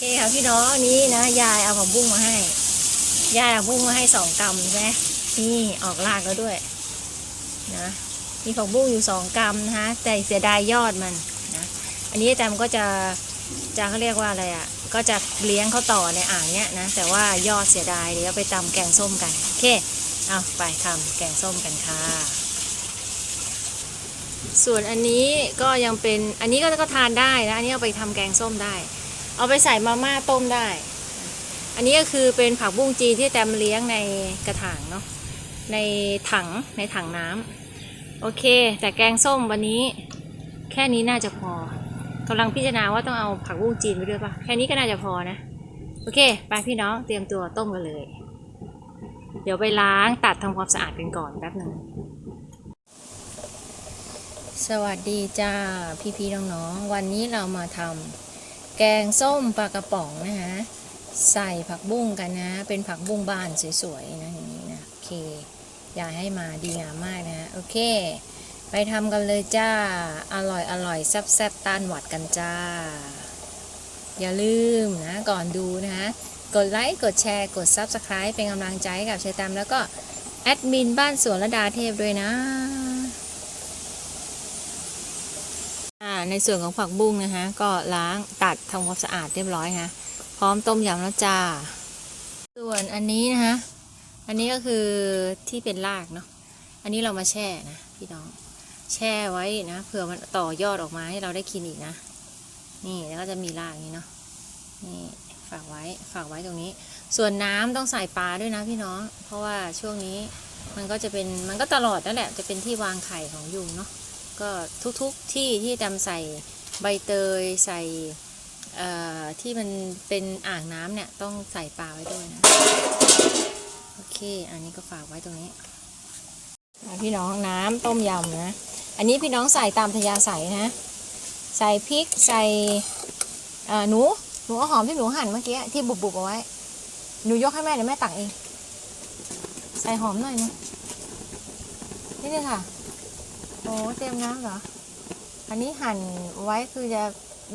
เคค่ะพี่น้องอันนี้นะ ยายเอาผักบุ้งมาให้ ยายเอาบุ้งมาให้สองกำใช่ไหมนี่ออกรากแล้วด้วย นะ มีผักบุ้งอยู่สองกำนะคะแต่เสียดายยอดมันนะอันนี้อาจารย์ก็จะจะเขาเรียกว่าอะไรอะ ก็จะเลี้ยงเขาต่อในอ่างเนี้ยนะ แต่ว่ายอดเสียดายเดี๋ยวไปตำแกงส้มกันโอเคเอาไปทำแกงส้มกันค่ะส่วนอันนี้ก็ยังเป็นอันนี้ก็ก็ทานได้นะ อันนี้เอาไปทำแกงส้มได้ เอาไปใส่มาม่าต้มได้ อันนี้ก็คือเป็นผักบุ้งจีนที่แตมเลี้ยงในกระถางเนาะ ในถังในถังน้ำโอเค แต่แกงส้มวันนี้ แค่นี้น่าจะพอกำลังพิจารณาว่าต้องเอาผักบุ้งจีนไปด้วยปะแค่นี้ก็น่าจะพอนะ โอเค ไปพี่น้องเตรียมตัวต้มกันเลย เดี๋ยวไปล้างตัดทำความสะอาดกันก่อนแป๊บหนึ่งสวัสดีจ้าพี่ๆน้องๆวันนี้เรามาทำ แกงส้มปลากระป๋องนะคะใส่ผักบุ้งกันนะ เป็นผักบุ้งบ้านสวยๆนะอย่างนี้นะโอเคอย่าให้มาดีงามมากนะโอเค ไปทำกันเลยจ้า อร่อยอร่อยแซ่บแซ่บๆต้านหวัดกันจ้า อย่าลืมนะ ก่อนดูนะคะกดไลค์ กดแชร์ กด Subscribe เป็นกำลังใจกับเชยแตมแล้วก็แอดมินบ้านสวนระดาเทพด้วยนะ อ่า ในส่วนของผักบุ้งนะคะก็ล้างตัดทำความสะอาดเรียบร้อยฮะพร้อมต้มยำแล้วจ้า ส่วนอันนี้นะคะอันนี้ก็คือที่เป็นรากเนาะอันนี้เรามาแช่นะพี่น้องแช่ไว้นะเผื่อมันต่อยอดออกมาให้เราได้กินอีกนะ นี่แล้วก็จะมีรากนี้เนาะนี่ฝากไว้ฝากไว้ตรงนี้ ส่วนน้ำต้องใส่ปลาด้วยนะพี่น้อง เพราะว่าช่วงนี้มันก็จะเป็นมันก็ตลอดนั่นแหละจะเป็นที่วางไข่ของยุงเนาะ ก็ทุกๆที่ที่ดำใส่ใบเตยใส่ที่มันเป็นอ่างน้ำเนี่ยต้องใส่ปลาไว้ด้วยนะโอเค อันนี้ก็ฝากไว้ตรงนี้พี่น้องน้ำต้มยำนะ อันนี้พี่น้องใส่ตามทยาใส่นะ ใส่พริกใส่หนูหนูหอมที่หนูหั่นเมื่อกี้ที่บุบๆเอาไว้หนูยกให้แม่เดี๋ยวแม่ตักเอง ใส่หอมหน่อยนะนี่เลยค่ะ อ้เตรียมน้ำเหรอ อันนี้หั่นไว้คือจะ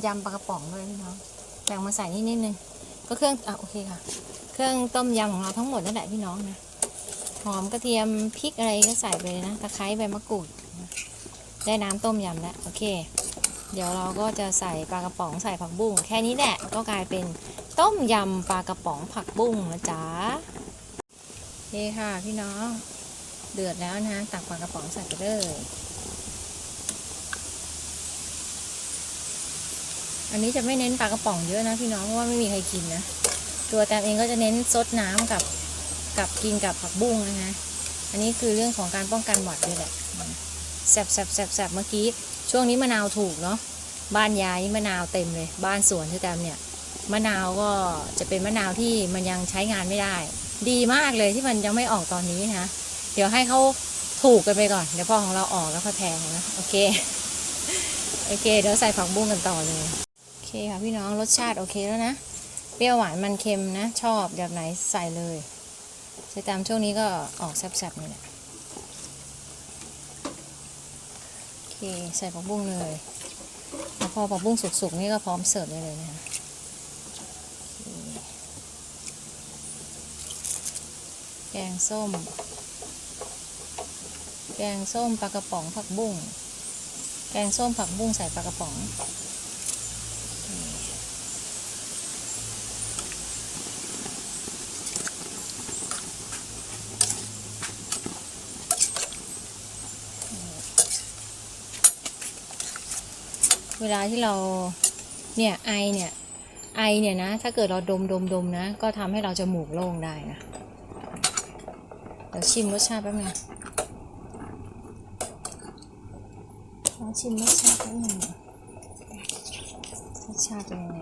ยำปลากระป๋องด้วยพี่น้องแบ่งมาใส่นี่นิดนึง ก็เครื่อง อะโอเคค่ะ เครื่องต้มยำของเราทั้งหมดนั่นแหละพี่น้องนะ หอมกระเทียมพริกอะไรก็ใส่ไปเลยนะ ตะไคร้ใบมะกรูด ได้น้ำต้มยำแล้ว โอเค เดี๋ยวเราก็จะใส่ปลากระป๋องใส่ผักบุ้ง แค่นี้แหละ ก็กลายเป็นต้มยำปลากระป๋องผักบุ้งนะจ๊ะโอเคค่ะพี่น้อง เดือดแล้วนะ ตักปลากระป๋องใส่ไปเลย อันนี้จะไม่เน้นปลากระป๋องเยอะนะพี่น้องเพราะว่าไม่มีใครกินนะ ตัวแตมเองก็จะเน้นซดน้ำกับกับกินกับผักบุ้งนะคะอันนี้คือเรื่องของการป้องกันหวัดด้วยแหละแสบแสบแสบแสบเมื่อกี้ช่วงนี้มะนาวถูกเนาะบ้านยายนี่มะนาวเต็มเลย บ้านสวนที่แตมเนี่ยมะนาวก็จะเป็นมะนาวที่มันยังใช้งานไม่ได้ ดีมากเลยที่มันยังไม่ออกตอนนี้นะเดี๋ยวให้เขาถูกกันไปก่อน เดี๋ยวพ่อของเราออกแล้วค่อยแพงนะ โอเค โอเค เดี๋ยวใส่ผักบุ้งกันต่อเลย คค่ะพี่น้องรสชาติโอเคแล้วนะ เปรี้ยวหวานมันเค็มนะ ชอบแบบไหนใส่เลยใช้ตามช่วงนี้ก็ออกแซ่บๆนี่แหละโอเคใส่ผักบุ้งเลยแล้วพอผักบุ้งสุกๆนี่ก็พร้อมเสิร์ฟได้เลยนะคะแกงส้ม แกงส้มปลากระป๋องผักบุ้ง แกงส้มผักบุ้งใส่ปลากระป๋อง เวลาที่เราเนี่ยไอเนี่ยไอเนี่ยนะ ถ้าเกิดเราดมดมดมนะ ก็ทำให้เราจมูกโล่งได้นะเดี๋ยวชิมรสชาติแป๊บนึงลองชิมรสชาติแป๊บนึงรสชาติเป็นยังไง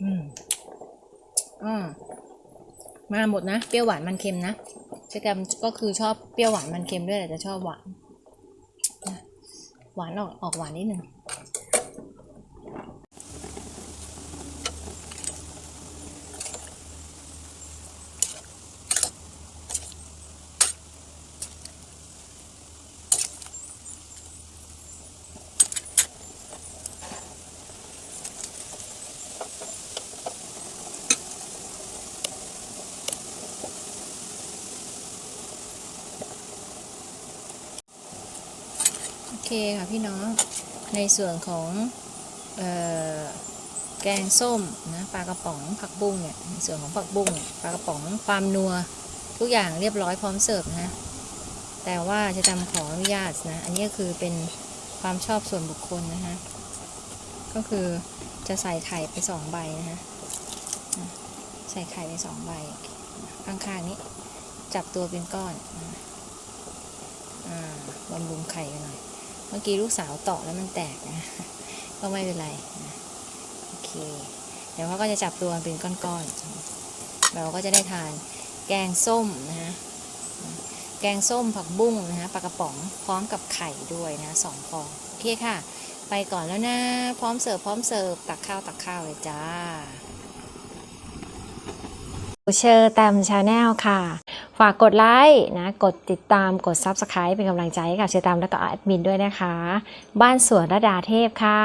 อืมอ่า มาหมดนะ เปรี้ยวหวานมันเค็มนะเชกมก็คือชอบเปรี้ยวหวานมันเค็มด้วยแต่จะชอบหวาน หวานออกออกหวานนิดหนึ่ง เคค่ะพี่น้อง ในส่วนของออแกงส้มนะปลากระป๋องผักบุ้งเนี่ยในส่วนของผักบุ้งปลากระป๋องความนัวทุกอย่างเรียบร้อยพร้อมเสิร์ฟนะแต่ว่าจะจำขออนุญาตนะ อันนี้คือเป็นความชอบส่วนบุคคลนะฮะก็คือจะใส่ไข่ไปสองใบนะฮะใส่ไข่ไปสองใบ ข้างๆนี้ จับตัวเป็นก้อนอ่าบำรุงไข่กันหน่อย เมื่อกี้ลูกสาวตาะแล้วมันแตกนะก็ไม่เป็นไรนะโอเค เดี๋ยวเขาก็จะจับตัวเป็นก้อนๆ เราก็จะได้ทานแกงส้มนะฮะแกงส้มผักบุ้งนะฮะปลากระป๋องพร้อมกับไข่ด้วยนะสองฟองโอเคค่ะ ไปก่อนแล้วนะ พร้อมเสิร์ฟพร้อมเสิร์ฟตักข้าวตักข้าวเลยจ้าเชอร์แตมชาแนลค่ะ ฝากกดไลค์นะ กดติดตามกด Subscribe เป็นกำลังใจให้กับเชตามและก็แอดมินด้วยนะคะ บ้านสวนระดาเทพค่ะ